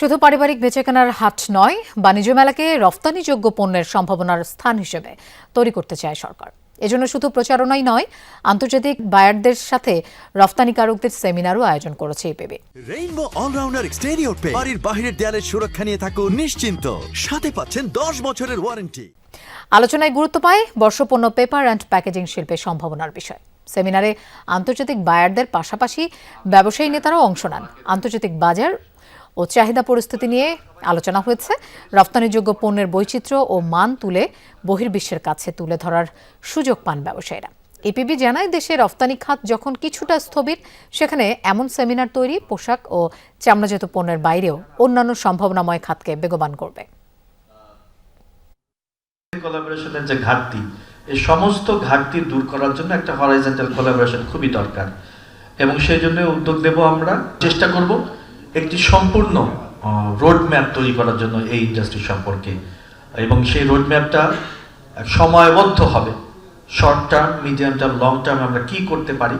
শুধু পারিবারিক বেচাকেনার হাট নয় বাণিজ্য মেলাকে রফতানিযোগ্য পণ্যের সম্ভাবনার স্থান হিসেবে তৈরি করতে চায় সরকার। এজন্য শুধু প্রচারণাই নয় আন্তর্জাতিক বায়ারদের সাথে রফতানিকারকদের সেমিনারও আয়োজন করেছে ইপিবি রেইনবো অলরাউন্ডার এক্সটেরিয়র পে বাড়ির বাহিরের দেয়ালের সুরক্ষা নিয়ে থাকুন নিশ্চিন্ত। সাথে পাচ্ছেন দশ বছরের ওয়ারেন্টি। আলোচনায় গুরুত্ব পায় বর্ষপণ্য পেপার অ্যান্ড প্যাকেজিং শিল্পের সম্ভাবনার বিষয়। সেমিনারে আন্তর্জাতিক বায়ারদের পাশাপাশি ব্যবসায়ী নেতারাও অংশ নেন। আন্তর্জাতিক বাজার ও চাহিদা পরিস্থিতি নিয়ে আলোচনা হয়েছে। রপ্তানিযোগ্য পণ্যের বৈচিত্র্য ও মান তুলে বহির্বিশ্বের কাছে তুলে ধরার সুযোগ পান ব্যবসায়ীরা। এপিবি জানায়, দেশে রফতানি খাত যখন কিছুটা স্থবির, সেখানে এমন সেমিনার তৈরি, পোশাক ও চামড়াজাত পণ্যের বাইরেও অন্যান্য সম্ভাবনাময় খাতকে বেগবান করবে। কোলাবোরেশনের যে ঘাটতি, এই সমস্ত ঘাটতি দূর করার জন্য একটা হরাইজেন্টাল কোলাবোরেশন খুবই দরকার। এবং সেই জন্য উদ্যোগ নেব আমরা, চেষ্টা করব। একটি সম্পূর্ণ রোড ম্যাপ তৈরি করার জন্য এই ইন্ডাস্ট্রি সম্পর্কে। এবং সেই রোড ম্যাপটা সময়বদ্ধ হবে। Short term medium term long term আমরা কি করতে পারি?